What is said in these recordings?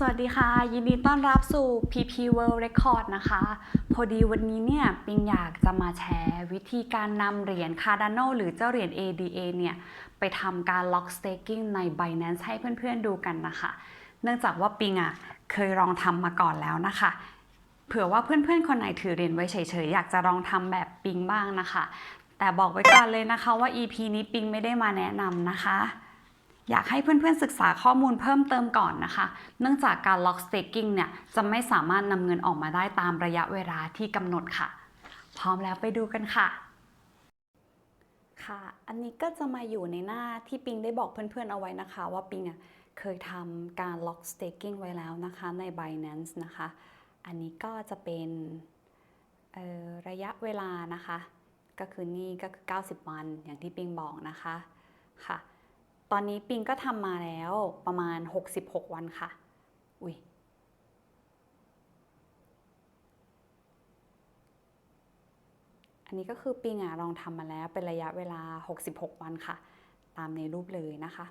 สวัสดีค่ะ ยินดีต้อนรับสู่ PP World Record นะคะ พอดีวันนี้เนี่ยปิงอยากจะมาแชร์วิธีการนำเหรียญ Cardano หรือเจ้าเหรียญ ADA เนี่ย ไปทำการ lock staking ใน Binance ให้เพื่อนๆดูกันนะคะ เนื่องจากว่าปิงอะเคยลองทำมาก่อนแล้วนะคะ เผื่อว่าเพื่อนๆ คนไหนถือเหรียญไว้เฉยๆ อยากจะลองทำแบบปิงบ้างนะคะ แต่บอกไว้ก่อนเลยนะคะว่า EP นี้ปิงไม่ได้มาแนะนำนะคะ อยากให้เพื่อนๆศึกษาข้อมูลเพิ่มเติมก่อนนะคะ เนื่องจากการ lock staking เนี่ยจะไม่สามารถนำเงินออกมาได้ตามระยะเวลาที่กำหนดค่ะ พร้อมแล้วไปดูกันค่ะ ค่ะ อันนี้ก็จะมาอยู่ในหน้าที่ปิงได้บอกเพื่อนๆเอาไว้นะคะ ว่าปิงอะเคยทำการ lock staking ไว้แล้วนะคะใน Binance นะคะ อันนี้ก็จะเป็นออระยะเวลานะคะ ก็คือนี่ก็คือ 90 วันอย่างที่ปิงบอกนะคะค่ะ ตอนนี้ปิงก็ทำมาแล้วประมาณ 66 วันค่ะ อุ้ยอันนี้ก็คือปิงอะลองทำมาแล้วเป็นระยะเวลา 66 วันค่ะ ตามในรูปเลยนะคะ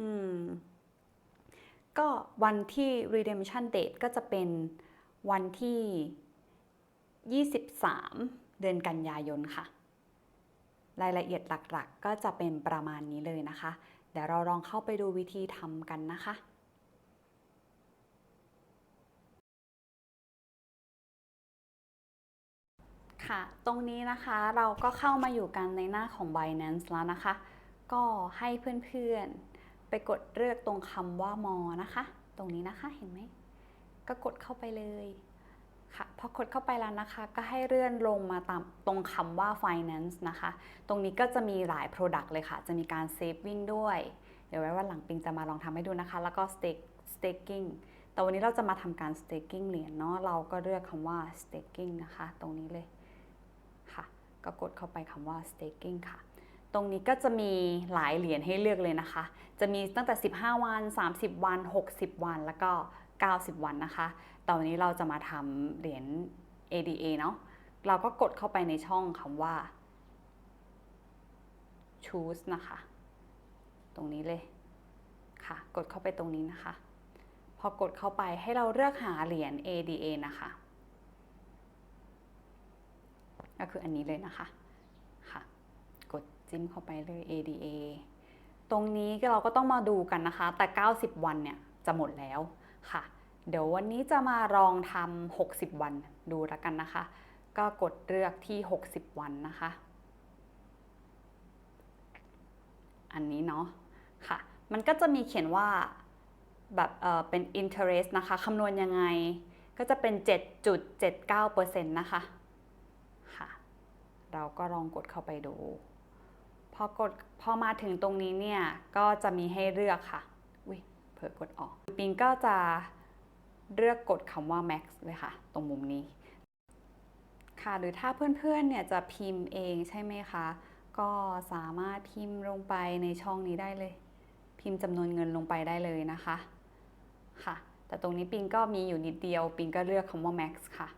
อืม ก็วันที่ redemption date ก็จะเป็นวันที่ 23 เดือนกันยายนค่ะ รายละเอียดหลักๆ ก็จะเป็นประมาณนี้เลยนะคะ เดี๋ยวเราลองเข้าไปดูวิธีทำกันนะคะค่ะตรงนี้นะคะเราก็เข้ามาอยู่กันในหน้าของ Binance แล้วนะคะ ก็ให้เพื่อนๆ ไปกดเลือกตรงคำว่ามอนะคะ ตรงนี้นะคะเห็นไหม ก็กดเข้าไปเลย ค่ะพอกดเข้าไปแล้วนะคะ ก็ให้เลื่อนลงมาตามตรงคำว่า finance นะคะ ตรงนี้ก็จะมีหลาย product เลยค่ะ จะมีการ saving ด้วย เดี๋ยวไว้วันหลังปิงจะมาลองทำให้ดูนะคะ แล้วก็ stake staking แต่วันนี้เราจะมาทำการ staking เหรียญเนาะ เราก็เลือกคำว่า staking นะคะ ตรงนี้เลยค่ะ ก็กดเข้าไปคำว่า staking ค่ะ ตรงนี้ก็จะมีหลายเหรียญให้เลือกเลยนะคะ จะมีตั้งแต่ 15 วัน 30 วัน 60 วัน แล้วก็ 90 วันนะคะ แต่วันนี้เราจะมาทำเหรียญ ADA เนาะ เราก็กดเข้าไปในช่องคำว่า choose นะคะ ตรงนี้เลยค่ะ กดเข้าไปตรงนี้นะคะ พอกดเข้าไปให้เราเลือกหาเหรียญ ADA นะคะ ก็คืออันนี้เลยนะคะ ค่ะ กดจิ้มเข้าไปเลย ADA ตรงนี้เราก็ต้องมาดูกันนะคะ แต่ 90 วันเนี่ยจะหมดแล้วค่ะ เดี๋ยววันนี้จะมาลองทำ60 วันดูแล้วกันนะคะ ก็กดเลือกที่ 60 วันนะคะ อันนี้เนาะค่ะ มันก็จะมีเขียนว่าแบบเออเป็น interest นะคะคำนวณยังไงก็จะเป็น 7.79%นะคะค่ะ เราก็ลองกดเข้าไปดูพอกดพอมาถึงตรงนี้เนี่ย ก็จะมีให้เลือกค่ะ อุ้ยเผลอกดออกปิงก็จะ เลือกกดคำว่า max เลยค่ะ ตรงมุมนี้ ค่ะ หรือถ้าเพื่อนๆ เนี่ยจะพิมพ์เองใช่ไหมคะ ก็สามารถพิมพ์ลงไปในช่องนี้ได้เลย พิมพ์จำนวนเงินลงไปได้เลยนะคะ ค่ะ แต่ตรงนี้ปิงก็มีอยู่นิดเดียว ปิงก็เลือกคำว่า max ค่ะ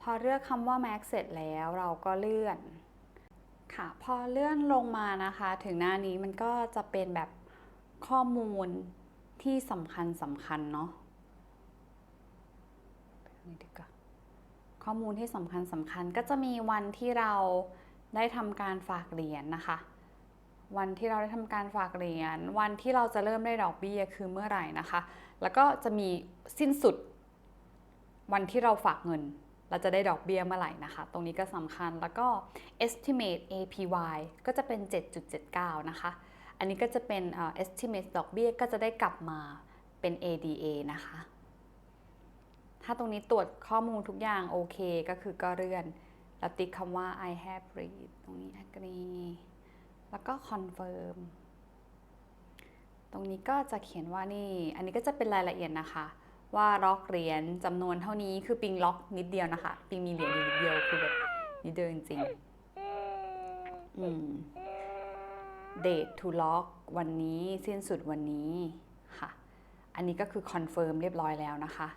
พอเลือกคำว่า max เสร็จแล้วเราก็เลื่อน ค่ะ พอเลื่อนลงมานะคะ ถึงหน้านี้มันก็จะเป็นแบบข้อมูลที่สำคัญสำคัญเนาะ ดีกว่าข้อมูลที่สำคัญสำคัญก็จะมีวันที่เราได้ทำการฝากเหรียญนะคะ วันที่เราได้ทำการฝากเหรียญวันที่เราจะเริ่มได้ดอกเบี้ยคือเมื่อไหร่นะคะ แล้วก็จะมีสิ้นสุด วันที่เราฝากเงิน เราจะได้ดอกเบี้ยเมื่อไหร่นะคะ ตรงนี้ก็สำคัญแล้วก็ estimate APY ก็จะเป็น 7.79 นะคะ อันนี้ก็จะเป็น estimate ดอกเบี้ยก็จะได้กลับมาเป็น ADA นะคะ ถ้าตรงนี้ตรวจข้อมูลทุกอย่างโอเคก็คือก็เลื่อน แล้วติ๊กคำว่า I have read ตรงนี้ agree แล้วก็ confirm ตรงนี้ก็จะเขียนว่านี่ อันนี้ก็จะเป็นรายละเอียดนะคะ ว่าล็อกเหรียญจำนวนเท่านี้คือปิงล็อกนิดเดียวนะคะ ปิงมีเหรียญอยู่นิดเดียวคือแบบนิดเดียวจริงอืม date to lock วันนี้สิ้นสุดวันนี้ค่ะ อันนี้ก็คือ confirm เรียบร้อยแล้วนะคะ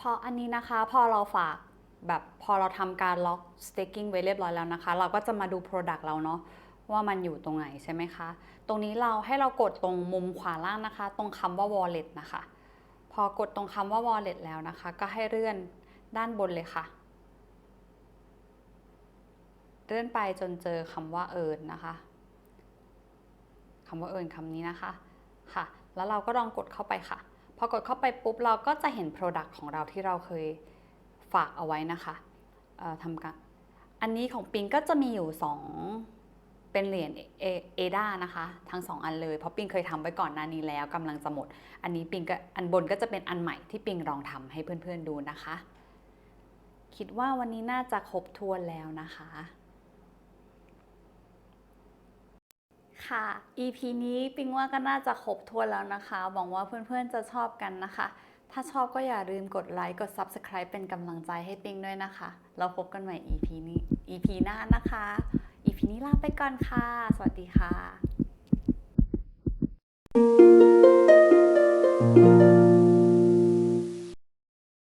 พออันนี้นะคะพอเราฝากแบบพอเราทำการล็อก staking ไว้เรียบร้อยแล้วนะคะ เราก็จะมาดู product เราเนาะว่ามันอยู่ตรงไหนใช่ไหมคะ ตรงนี้เราให้เรากดตรงมุมขวาล่างนะคะ ตรงคำว่า wallet นะคะ พอกดตรงคำว่า wallet แล้วนะคะ ก็ให้เลื่อนด้านบนเลยค่ะ เลื่อนไปจนเจอคำว่า earn นะคะคำว่า earn คำนี้นะคะค่ะ แล้วเราก็ลองกดเข้าไปค่ะ พอกดเข้าไปปุ๊บเราก็จะเห็น Product ของเราที่เราเคยฝากเอาไว้นะคะทำการอันนี้ของปิงก็จะมีอยู่ 2 เป็นเหรียญเอดานะคะ ทั้ง 2 อันเลย เพราะปิงเคยทำไว้ก่อนหน้านี้แล้วกำลังจะหมด อันนี้ปิงก็อันบนก็จะเป็นอันใหม่ที่ปิงลองทำให้เพื่อนๆดูนะคะ คิดว่าวันนี้น่าจะครบถ้วนแล้วนะคะ ค่ะ EP นี้ปิงว่าก็น่าจะครบทวนแล้วนะคะ หวังว่าเพื่อนๆจะชอบกันนะคะ ถ้าชอบก็อย่าลืมกดไลค์ กด Subscribe เป็นกำลังใจให้ปิงด้วยนะคะ เราพบกันใหม่ EP นี้ EP หน้านะคะ EP นี้ลาไปก่อนค่ะ สวัสดีค่ะ